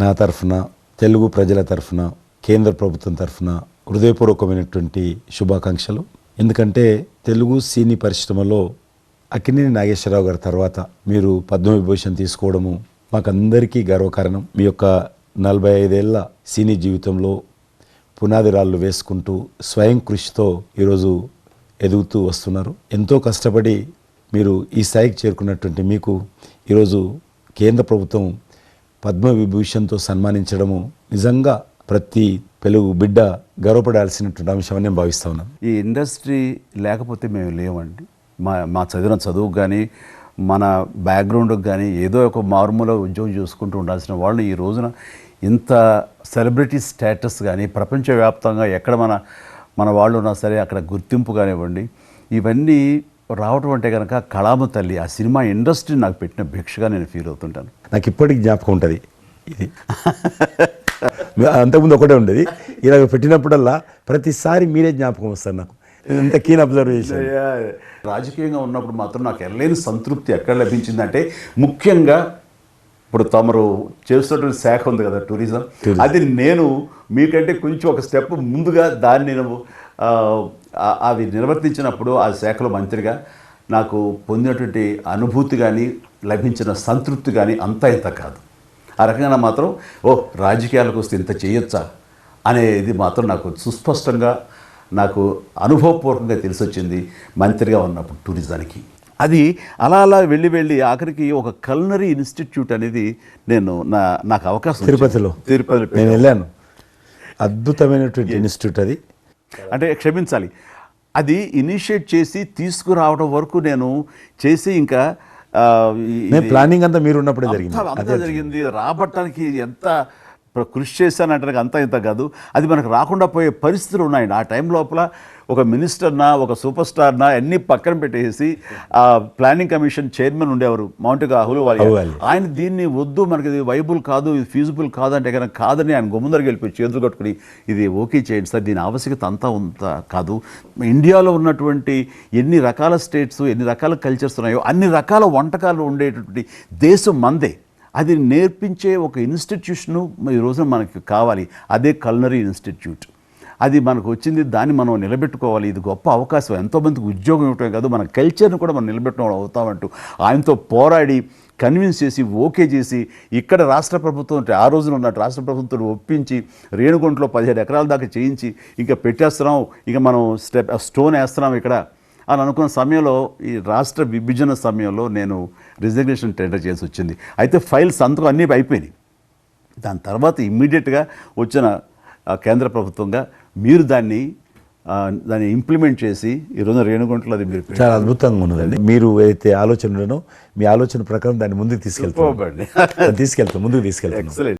నా తరఫున తెలుగు ప్రజల తరఫున కేంద్ర ప్రభుత్వం తరఫున హృదయపూర్వకమైనటువంటి శుభాకాంక్షలు. ఎందుకంటే తెలుగు సినీ పరిశ్రమలో అక్కినేని నాగేశ్వరరావు గారి తర్వాత మీరు పద్మవిభూషణ్ తీసుకోవడము మాకందరికీ గర్వకారణం. మీ యొక్క నలభై ఐదేళ్ళ సినీ జీవితంలో పునాది రాళ్ళు వేసుకుంటూ స్వయం కృషితో ఈరోజు ఎదుగుతూ వస్తున్నారు. ఎంతో కష్టపడి మీరు ఈ స్థాయికి చేరుకున్నటువంటి మీకు ఈరోజు కేంద్ర ప్రభుత్వం పద్మవిభూషణ్తో సన్మానించడము నిజంగా ప్రతి తెలుగు బిడ్డ గర్వపడాల్సినటువంటి అంశం అని నేను భావిస్తా ఉన్నాను. ఈ ఇండస్ట్రీ లేకపోతే మేము లేవండి. మా మా చదివిన చదువుకు కానీ మన బ్యాక్గ్రౌండ్కి కానీ ఏదో ఒక మారుమూల ఉద్యోగం చూసుకుంటూ ఉండాల్సిన వాళ్ళు ఈ రోజున ఇంత సెలబ్రిటీ స్టేటస్ కానీ ప్రపంచవ్యాప్తంగా ఎక్కడ మన మన వాళ్ళు ఉన్నా సరే అక్కడ గుర్తింపు కానివ్వండి ఇవన్నీ రావటం అంటే కనుక కళామ తల్లి ఆ సినిమా ఇండస్ట్రీ నాకు పెట్టిన భిక్షగా నేను ఫీల్ అవుతుంటాను. నాకు ఇప్పటికి జ్ఞాపకం ఉంటుంది ఇది. అంతకుముందు ఒకటే ఉండేది. ఇలాగ పెట్టినప్పుడల్లా ప్రతిసారి మీరే జ్ఞాపకం వస్తారు నాకు. ఎంత కీన్ అబ్జర్వేషన్ రాజకీయంగా ఉన్నప్పుడు మాత్రం నాకు ఎనలేని సంతృప్తి ఎక్కడ లభించిందంటే ముఖ్యంగా ఇప్పుడు తమరు చేస్తున్నటువంటి శాఖ ఉంది కదా టూరిజం అది నేను మీకంటే కొంచెం ఒక స్టెప్ ముందుగా దాన్ని నేను అవి నిర్వర్తించినప్పుడు ఆ శాఖలో మంత్రిగా నాకు పొందినటువంటి అనుభూతి కానీ లభించిన సంతృప్తి కానీ అంతా ఇంత కాదు. ఆ రకంగా మాత్రం ఓ రాజకీయాలకు వస్తే ఇంత చేయొచ్చా? అనేది మాత్రం నాకు సుస్పష్టంగా నాకు అనుభవపూర్వకంగా తెలిసొచ్చింది మంత్రిగా ఉన్నప్పుడు టూరిజానికి. అది అలా అలా వెళ్ళి వెళ్ళి ఆఖరికి ఒక కల్నరీ ఇన్స్టిట్యూట్ అనేది నేను నా నాకు అవకాశం వచ్చింది. తిరుపతిలో తిరుపతిలో నేను వెళ్ళాను. అద్భుతమైనటువంటి ఇన్స్టిట్యూట్ అది. అంటే క్షమించాలి. అది ఇనిషియేట్ చేసి తీసుకురావడం వరకు నేను చేసి ఇంకా ప్లానింగ్ అంతా మీరు ఉన్నప్పుడే జరిగింది. అంతా జరిగింది. రాబట్టడానికి ఎంత కృషి చేశానంటే అంతా ఇంత కాదు. అది మనకు రాకుండా పోయే పరిస్థితులు ఉన్నాయండి. ఆ టైం లోపల ఒక మినిస్టర్నా ఒక సూపర్ స్టార్నా అన్ని పక్కన పెట్టేసి ఆ ప్లానింగ్ కమిషన్ చైర్మన్ ఉండేవారు మౌంట్ రాహుల్ వాళ్ళు. ఆయన దీన్ని వద్దు మనకి ఇది వైబుల్ కాదు ఇది ఫీజిబుల్ కాదు అంటే కనుక కాదని ఆయన గుమ్మదరికి వెళ్ళిపోయి చేతులు కట్టుకుని ఇది ఓకే చేయండి సార్ దీని ఆవశ్యకత అంతా ఉంత కాదు. ఇండియాలో ఉన్నటువంటి ఎన్ని రకాల స్టేట్స్ ఎన్ని రకాల కల్చర్స్ ఉన్నాయో అన్ని రకాల వంటకాలు ఉండేటటువంటి దేశం మందే. అది నేర్పించే ఒక ఇన్స్టిట్యూషను ఈ రోజున మనకి కావాలి. అదే కల్నరీ ఇన్స్టిట్యూట్. అది మనకు వచ్చింది దాన్ని మనం నిలబెట్టుకోవాలి. ఇది గొప్ప అవకాశం. ఎంతోమందికి ఉద్యోగం ఇవ్వటమే కాదు మన కల్చర్ని కూడా మనం నిలబెట్టడం అవుతామంటూ ఆయనతో పోరాడి కన్విన్స్ చేసి ఓకే చేసి ఇక్కడ రాష్ట్ర ప్రభుత్వం అంటే ఆ రోజున ఉన్న రాష్ట్ర ప్రభుత్వం ఒప్పించి రేణుగుంటలో పదిహేడు ఎకరాల దాకా చేయించి ఇంకా పెట్టేస్తున్నాం. ఇక మనం స్టెప్ స్టోన్ వేస్తున్నాం ఇక్కడ. అని అనుకున్న సమయంలో ఈ రాష్ట్ర విభజన సమయంలో నేను రిజర్వేషన్ టెండర్ చేసి వచ్చింది. అయితే ఫైల్ సంతకం అన్నీ అయిపోయినాయి. దాని తర్వాత ఇమ్మీడియట్గా వచ్చిన కేంద్ర ప్రభుత్వంగా మీరు దాన్ని దాన్ని ఇంప్లిమెంట్ చేసి ఈరోజు రేణుగుంటలో అది మీరు చాలా అద్భుతంగా ఉన్నదండి. మీరు అయితే ఆలోచన ఉండనో మీ ఆలోచన ప్రకారం దాన్ని ముందుకు తీసుకెళ్తాం తీసుకెళ్తాం ముందుకు తీసుకెళ్తాం